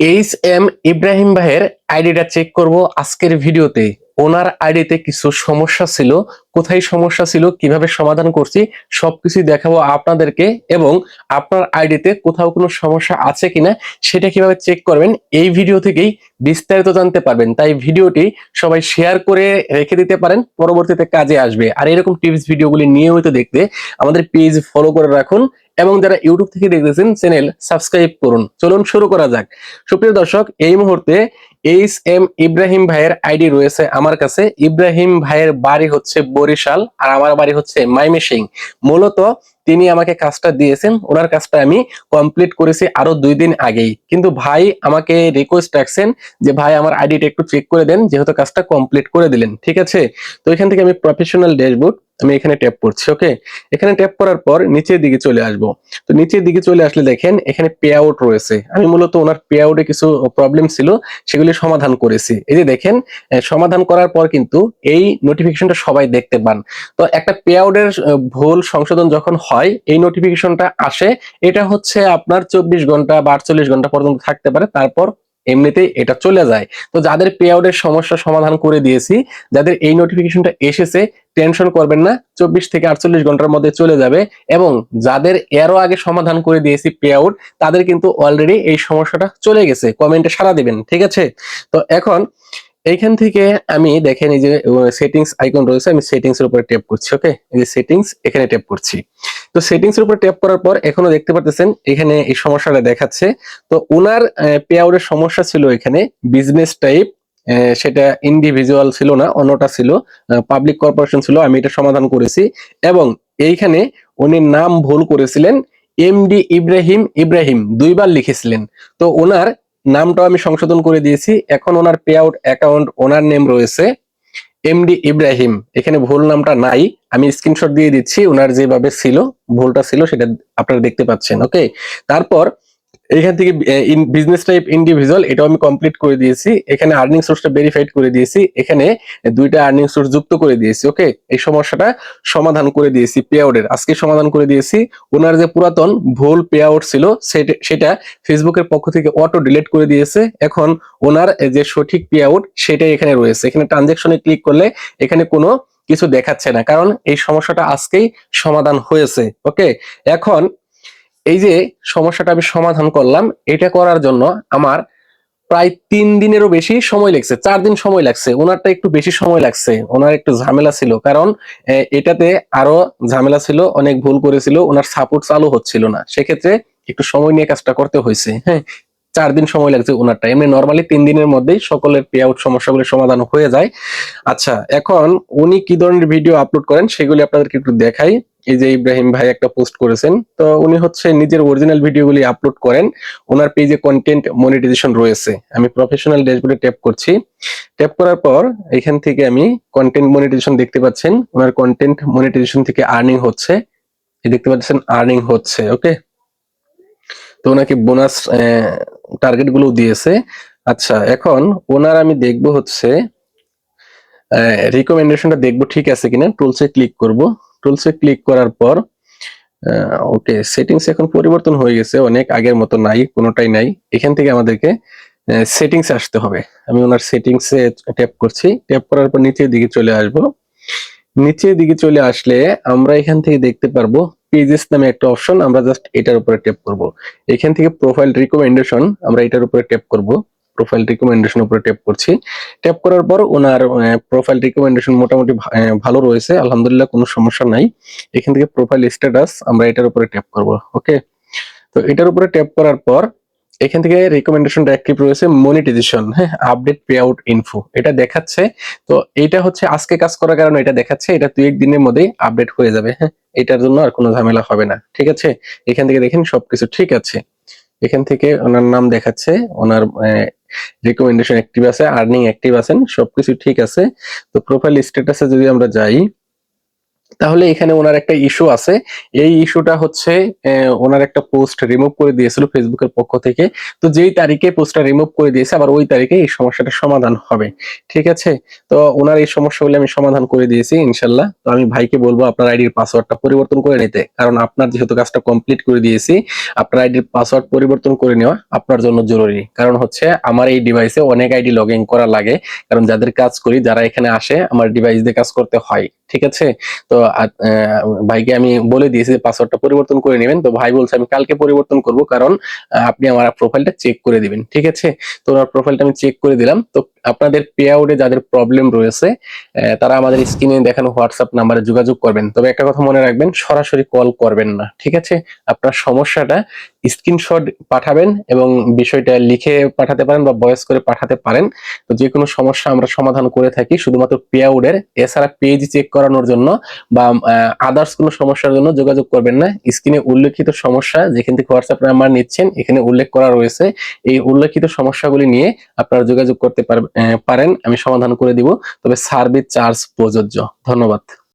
H M Ibrahim ভাইয়ের আইডিটা check করব আজকের ভিডিওতে। ওনার আইডিতে কিছু সমস্যা ছিল, কোথায় সমস্যা ছিল, কীভাবে সমাধান করছি সবকিছু দেখাবো আপনাদেরকে এবং আপনার আইডিতে কোথাও কোনো সমস্যা আছে কিনা সেটা কীভাবে চেক করবেন, এই ভিডিও থেকেই বিস্তারিত জানতে পারবেন। তাই ভিডিওটি সবাই শেয়ার করে রেখে দিতে পারেন, পরবর্তীতে কাজে আসবে। আর এরকম টিপস ভিডিওগুলি নিয়মিত দেখতে আমাদের পেজ ফলো করে রাখুন এবং যারা ইউটিউব থেকে দেখতেছেন চ্যানেল সাবস্ক্রাইব করুন। চলুন শুরু করা যাক। সুপ্রিয় দর্শক, এই মুহূর্তে এইচ এম ইব্রাহিম ভাইয়ের আইডি রয়েছে আমার কাছে। ইব্রাহিম ভাইয়ের বাড়ি হচ্ছে বরিশাল আর আমার বাড়ি হচ্ছে মাইমেসিং মূলত তিনি আমাকে কাজটা দিয়েছেন। ওনার কাজটা আমি কমপ্লিট করেছি আরও দুই দিন আগেই। কিন্তু ভাই আমাকে রিকোয়েস্ট রাখছেন যে ভাই আমার আইডিটা একটু চেক করে দেন, যেহেতু কাজটা কমপ্লিট করে দিলেন। ঠিক আছে? তো এখান থেকে আমি প্রফেশনাল ড্যাশবোর্ড আমি এখানে ট্যাপ করছি, ওকে? এখানে ট্যাপ করার পর নিচের দিকে চলে আসব। তো নিচের দিকে চলে আসলে দেখেন, এখানে পে আউট রয়েছে। আমি মূলত ওনার পে আউটে কিছু প্রবলেম ছিল, সেগুলি সমাধান করেছি। এই যে দেখেন সমাধান করার পর কিন্তু এই নোটিফিকেশনটা সবাই দেখতে পান। তো একটা পে আউটের ভুল সংশোধন যখন হয়, এই নোটিফিকেশনটা আসে, এটা হচ্ছে আপনার চব্বিশ ঘণ্টা বা আটচল্লিশ ঘণ্টা পর্যন্ত থাকতে পারে। তারপর এমনিতেই এটা চলে যায়। তো যাদের পে আউটের সমস্যা সমাধান করে দিয়েছি, যাদের এই নোটিফিকেশনটা এসেছে টেনশন করবেন না, চব্বিশ থেকে আটচল্লিশ ঘণ্টার মধ্যে চলে যাবে এবং যাদের এরও আগে সমাধান করে দিয়েছি পে আউট তাদের কিন্তু অলরেডি এই সমস্যাটা চলে গেছে। কমেন্টে সারা দিবেন, ঠিক আছে? তো এখন এইখান থেকে আমি দেখে যে সেটিংস আইকন রয়েছে, আমি সেটিংস এর উপরে ট্যাপ করছি ওকে এই যে সেটিংস এখানে ট্যাপ করছি। তো সেটিংস এর উপর ট্যাপ করার পর এখনও দেখতে পাচ্ছেন এখানে এই সমস্যাটা দেখাচ্ছে। তো ওনার পে আউটের সমস্যা ছিল এখানে বিজনেস টাইপ সেটা ইন্ডিভিজুয়াল ছিল না, অন্যটা ছিল পাবলিক কর্পোরেশন ছিল, আমি এটা সমাধান করেছি। এবং এইখানে উনি নাম ভুল করেছিলেন এমডি ইব্রাহিম ইব্রাহিম দুইবার লিখেছিলেন। তো ওনার নামটাও আমি সংশোধন করে দিয়েছি, এখন ওনার পে আউট অ্যাকাউন্ট ওনার নেম রয়েছে। এমডি ইব্রাহিম এখানে ভুল নামটা নাই। আমি স্ক্রিনশট দিয়ে দিচ্ছি ওনার যেভাবে ছিল, ভুলটা ছিল, সেটা আপনারা দেখতে পাচ্ছেন ওকে তারপর এখান থেকে বিজনেস টাইপ ইন্ডিভিজুয়াল এটাও আমি কমপ্লিট করে দিয়েছি। এখানে আর্নিং সোর্সটা ভেরিফাইড করে দিয়েছি। এখানে দুইটা আর্নিং সোর্স যুক্ত করে দিয়েছি ওকে এই সমস্যাটা সমাধান করে দিয়েছি পে আউটের আজকে সমাধান করে দিয়েছি। ওনার যে পুরাতন, ভুল পে আউট ছিল, সেটা সেটা ফেসবুকের পক্ষ থেকে অটো ডিলিট করে দিয়েছে। এখন ওনার যে সঠিক পে আউট সেটাই এখানে রয়েছে। এখানে ট্রানজেকশনে ক্লিক করলে এখানে কোনো কিছু দেখাচ্ছে না। কারণ এই সমস্যাটা আজকেই সমাধান হয়েছে ওকে এখন এই যে সমস্যাটা আমি সমাধান করলাম, এটা করার জন্য আমার প্রায় তিন দিনেরও বেশি সময় লাগছে, চার দিন সময় লাগছে। ওনারটা একটু বেশি সময় লাগছে, ওনার একটু ঝামেলা ছিল, কারণ এটাতে আরও ঝামেলা ছিল, অনেক ভুল করেছিল, ওনার সাপোর্ট চালু হচ্ছিল না। সেক্ষেত্রে একটু সময় নিয়ে কাজটা করতে হয়েছে হ্যাঁ। চার দিন সময় লাগছে ওনারটা। এমনি নর্মালি তিন দিনের মধ্যেই সকলের পে আউট সমস্যাগুলি সমাধান হয়ে যায়। আচ্ছা এখন উনি কি ধরনের ভিডিও আপলোড করেন, সেগুলি আপনাদেরকে একটু দেখাই। এই যে ইব্রাহিম ভাই একটা পোস্ট করেছেন, তো উনি হচ্ছে নিজের অরিজিনাল ভিডিওগুলি আপলোড করেন। ওনার পেজে কন্টেন্ট মনিটাইজেশন রয়েছে। আমি প্রফেশনাল ড্যাশবোর্ডে ট্যাপ করছি। ট্যাপ করার পর এখান থেকে আমি কন্টেন্ট মনিটাইজেশন দেখতে পাচ্ছেন। ওনার কন্টেন্ট মনিটাইজেশন থেকে আর্নিং হচ্ছে। দেখতে পাচ্ছেন আর্নিং হচ্ছে ওকে তো ওনাকে বোনাস টার্গেটগুলো দিয়েছে। আচ্ছা এখন ওনার আমি দেখব হচ্ছে রিকমেন্ডেশনটা দেখব ঠিক আছে কিনা টুলসে ক্লিক করব। টুলসে ক্লিক করার পর ওকে সেটিংস এখন পরিবর্তন হয়ে গেছে, অনেক আগের মতো নাই, কোনোটাই নাই। এখান থেকে আমাদেরকে সেটিংস আসতে হবে। আমি ওনার সেটিংসে ট্যাপ করছি। ট্যাপ করার পর নিচের দিকে চলে আসব। নিচের দিকে চলে আসলে আমরা এখান থেকে দেখতে পারব পেজেস নামে একটা অপশন আমরা জাস্ট এটার উপরে ট্যাপ করব। এখান থেকে প্রোফাইল রিকমেন্ডেশন আমরা এটার উপরে ট্যাপ করব। প্রোফাইল রিকমেন্ডেশন উপরে ট্যাপ করছি। ট্যাপ করার পর ওনার প্রোফাইল রিকমেন্ডেশন মোটামুটি ভালো রয়েছে। আলহামদুলিল্লাহ কোনো সমস্যা নাই। এখান থেকে প্রোফাইল স্ট্যাটাস আমরা এটার উপরে ট্যাপ করব ওকে তো এটার উপরে ট্যাপ করার পর এখান থেকে রিকমেন্ডেশনটা অ্যাক্টিভ রয়েছে মনিটাইজেশন হ্যাঁ? আপডেট পে আউট ইনফো এটা দেখাচ্ছে। তো এটা হচ্ছে আজকে কাজ করার কারণে এটা দেখাচ্ছে, এটা দুই এক দিনের মধ্যেই আপডেট হয়ে যাবে হ্যাঁ? এটার জন্য আর কোনো ঝামেলা হবে না, ঠিক আছে? এখান থেকে দেখেন সবকিছু ঠিক আছে। এখান থেকে ওনার নাম দেখাচ্ছে, ওনার রিকমেন্ডেশন অ্যাক্টিভ আছে আর্নিং অ্যাক্টিভ আছেন, সবকিছু ঠিক আছে। তো প্রোফাইল স্ট্যাটাসে যদি আমরা যাই তাহলে এখানে ওনার একটা ইস্যু আছে। এই ইস্যুটা হচ্ছে ওনার একটা পোস্ট রিমুভ করে দিয়েছিল ফেসবুকের পক্ষ থেকে। তো যেই তারিখে পোস্টটা রিমুভ করে দিয়েছে, আবার ওই তারিখে এই সমস্যাটা সমাধান হবে। ঠিক আছে? তো ওনার এই সমস্যাগুলো আমি সমাধান করে দিয়েছি, ইনশাল্লাহ। তো আমি ভাইকে বলব, আপনার আইডির পাসওয়ার্ডটা পরিবর্তন করে নিতে। কারণ আপনার যেহেতু কাজটা কমপ্লিট করে দিয়েছি, আপনার আইডির পাসওয়ার্ড পরিবর্তন করে নেওয়া আপনার জন্য জরুরি। কারণ হচ্ছে, আমার এই ডিভাইসে অনেক আইডি লগ ইন করা লাগে। কারণ যাদের কাজ করি, যারা এখানে আসে, আমার ডিভাইস দিয়ে কাজ করতে হয়। ঠিক আছে? তো ভাইকে আমি বলে দিয়েছি পাসওয়ার্ডটা পরিবর্তন করে নেবেন। তো ভাই বলছে, আমি কালকে পরিবর্তন করব কারণ আপনি আমার প্রোফাইলটা চেক করে দিবেন। ঠিক আছে? তো ওনার প্রোফাইলটা আমি চেক করে দিলাম। তো আপনাদের পে আউটে যাদের প্রবলেম রয়েছে তারা আমাদের স্ক্রিনে দেখানো হোয়াটসঅ্যাপ নাম্বারে যোগাযোগ করবেন। তবে একটা কথা মনে রাখবেন, সরাসরি কল করবেন না। ঠিক আছে? আপনার সমস্যাটা স্ক্রিনশট পাঠাবেন এবং বিষয়টা লিখে পাঠাতে পারেন বা ভয়েস করে পাঠাতে পারেন। তো যে কোনো সমস্যা আমরা সমাধান করে থাকি শুধুমাত্র পে আউটের এছাড়া পেজ চেক করানোর জন্য বা আদার্স কোনো সমস্যার জন্য যোগাযোগ করবেন না। স্ক্রিনে উল্লেখিত সমস্যা যেখান থেকে হোয়াটসঅ্যাপ নাম্বার নিচ্ছেন, এখানে উল্লেখ করা রয়েছে। এই উল্লেখিত সমস্যাগুলি নিয়ে আপনারা যোগাযোগ করতে পারেন, আমি সমাধান করে দিব। তবে সার্ভিস চার্জ প্রযোজ্য। ধন্যবাদ।